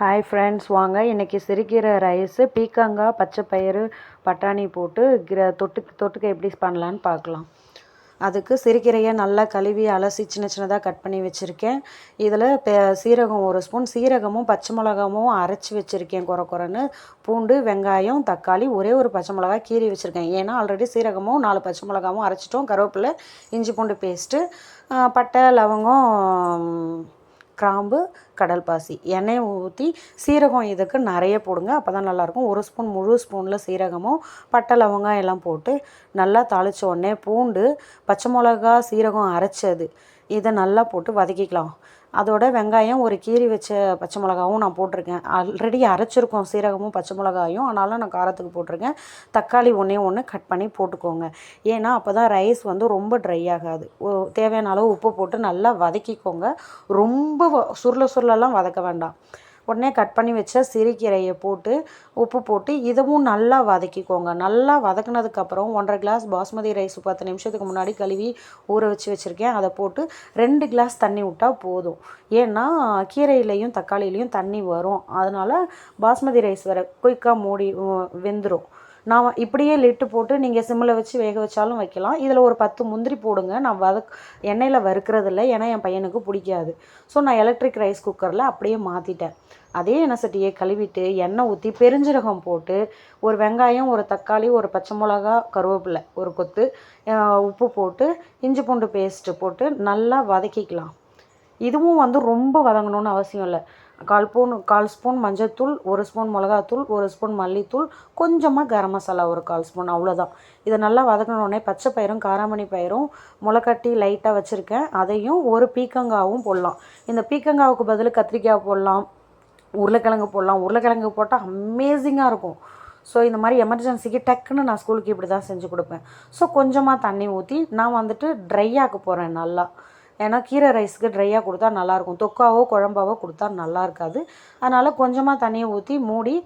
Hi friends வாங்க. இன்றைக்கி சிறுகீரை ரைஸு பீக்கங்காய் பச்சை பயிறு பட்டாணி போட்டு கிர தொட்டு தொட்டுக்க எப்படி பண்ணலான்னு பார்க்கலாம். அதுக்கு சிறுகீரையை நல்லா கழுவி அலசி சின்ன சின்னதாக கட் பண்ணி வச்சுருக்கேன். இதில் பெ சீரகம் ஒரு ஸ்பூன் சீரகமும் பச்சை மிளகாவும் அரைச்சி வச்சுருக்கேன் குறை குறைன்னு பூண்டு வெங்காயம் தக்காளி ஒரே ஒரு பச்சை மிளகா கீறி வச்சுருக்கேன். ஏன்னா ஆல்ரெடி சீரகமும் நாலு பச்சை மிளகாவும் அரைச்சிட்டோம். கருவேப்பிலை இஞ்சி பூண்டு பேஸ்ட்டு பட்டை லவங்கம் கிராம்பு கடல் பாசி. எண்ணெயை ஊற்றி சீரகம் இதுக்கு நிறைய போடுங்க. அப்போ தான் நல்லாயிருக்கும். ஒரு ஸ்பூன் முழு ஸ்பூனில் சீரகமும் பட்டை லவங்காய் எல்லாம் போட்டு நல்லா தாளித்த உடனே பூண்டு பச்சை மிளகா சீரகம் அரைச்சது. இதை நல்லா போட்டு வதக்கிக்கலாம். அதோட வெங்காயம் ஒரு கீரி வச்ச பச்சை மிளகாவும் நான் போட்டிருக்கேன். ஆல்ரெடி அரைச்சிருக்கோம் சீரகமும் பச்சை மிளகாயும். ஆனாலும் நான் காரத்துக்கு போட்டிருக்கேன். தக்காளி ஒன்றே ஒன்று கட் பண்ணி போட்டுக்கோங்க. ஏன்னா அப்போ தான் ரைஸ் வந்து ரொம்ப ட்ரை ஆகாது. தேவையான அளவு உப்பு போட்டு நல்லா வதக்கிக்கோங்க. ரொம்ப சுருள சுருளெல்லாம் வதக்க வேண்டாம். உடனே கட் பண்ணி வச்ச சிறுகீரையை போட்டு உப்பு போட்டு இதுவும் நல்லா வதக்கிக்கோங்க. நல்லா வதக்கினதுக்கப்புறம் ஒன்றரை கிளாஸ் பாஸ்மதி ரைஸ் பத்து நிமிஷத்துக்கு முன்னாடி கழுவி ஊற வச்சு வச்சுருக்கேன். அதை போட்டு ரெண்டு கிளாஸ் தண்ணி விட்டால் போதும். ஏன்னா கீரையிலையும் தக்காளியிலையும் தண்ணி வரும். அதனால் பாஸ்மதி ரைஸ் வர குயிக்காக மூடி வெந்துடும் நான் இப்படியே லிட்டு போட்டு நீங்கள் சிம்மில் வச்சு வேக வச்சாலும் வைக்கலாம். இதில் ஒரு பத்து முந்திரி போடுங்க. நான் வதக் எண்ணெயில் வறுக்கிறதில்ல. ஏன்னா என் பையனுக்கு பிடிக்காது. ஸோ நான் எலக்ட்ரிக் ரைஸ் குக்கரில் அப்படியே மாற்றிட்டேன் அதே எண்ணெய் சட்டியை கழுவிட்டு எண்ணெய் ஊற்றி பெருஞ்சீரகம் போட்டு ஒரு வெங்காயம் ஒரு தக்காளி ஒரு பச்சை மிளகா கருவேப்பிலை ஒரு கொத்து உப்பு போட்டு இஞ்சி பூண்டு பேஸ்ட்டு போட்டு நல்லா வதக்கிக்கலாம். இதுவும் வந்து ரொம்ப வதங்கணும்னு அவசியம் இல்லை. கால் ஸ்பூன் கால் ஸ்பூன் மஞ்சள்தூள் ஒரு ஸ்பூன் மிளகாத்தூள் ஒரு ஸ்பூன் மல்லித்தூள் கொஞ்சமாக கரம் மசாலா ஒரு கால் ஸ்பூன் அவ்வளோதான் இதை நல்லா வதக்கினோடனே பச்சை பயிரும் காராமணி பயிரும் முளைக்கட்டி லைட்டாக வச்சுருக்கேன். அதையும் ஒரு பீக்கங்காவும் போடலாம். இந்த பீக்கங்காவுக்கு பதில் கத்திரிக்காய் போடலாம் உருளைக்கிழங்கு போடலாம். உருளைக்கிழங்கு போட்டால் அமேசிங்காக இருக்கும். ஸோ இந்த மாதிரி எமர்ஜென்சிக்கு டக்குன்னு நான் ஸ்கூலுக்கு இப்படி தான் செஞ்சு கொடுப்பேன். ஸோ கொஞ்சமாக தண்ணி ஊற்றி நான் வந்துட்டு ட்ரை ஆக்க போகிறேன் நல்லா. ஏன்னா கீரை ரைஸுக்கு ட்ரையாக கொடுத்தா நல்லாயிருக்கும். தொக்காவோ குழம்பாவோ கொடுத்தா நல்லா இருக்காது அதனால் கொஞ்சமாக தண்ணியை ஊற்றி மூடி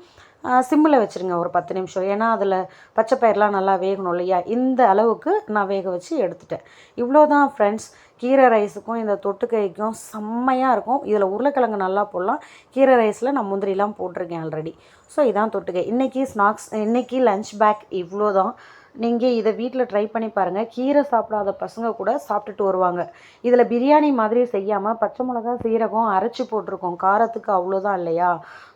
சிம்மில் வச்சுருங்க ஒரு பத்து நிமிஷம். ஏன்னா அதில் பச்சை பயிரெலாம் நல்லா வேகணும் இல்லையா? இந்த அளவுக்கு நான் வேக வச்சு எடுத்துட்டேன். இவ்வளோ தான் ஃப்ரெண்ட்ஸ் கீரை ரைஸுக்கும் இந்த தொட்டுக்கைக்கும் செம்மையாக இருக்கும். இதில் உருளைக்கிழங்கு நல்லா போடலாம். கீரை ரைஸில் நான் முந்திரிலாம் போட்டிருக்கேன் ஆல்ரெடி ஸோ இதான் தொட்டுக்கை. இன்றைக்கி ஸ்நாக்ஸ் இன்றைக்கி லஞ்ச் பேக் இவ்வளோ தான் நீங்கள் இதை வீட்டில் ட்ரை பண்ணி பாருங்கள் கீரை சாப்பிடாத பசங்க கூட சாப்பிட்டுட்டு வருவாங்க. இதில் பிரியாணி மாதிரி செய்யாமல் பச்சை மிளகா சீரகம் அரைச்சி போட்டிருக்கோம். காரத்துக்கு அவ்வளோதான் இல்லையா?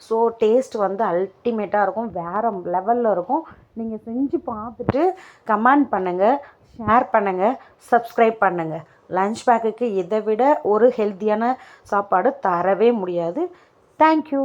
ஸோ டேஸ்ட் வந்து அல்டிமேட்டாக இருக்கும். வேறு லெவலில் இருக்கும். நீங்கள் செஞ்சு பார்த்துட்டு கமெண்ட் பண்ணுங்கள் ஷேர் பண்ணுங்கள் சப்ஸ்கிரைப் பண்ணுங்கள் லன்ச் பேக்குக்கு இதை விட ஒரு ஹெல்த்தியான சாப்பாடு தரவே முடியாது. தேங்க்யூ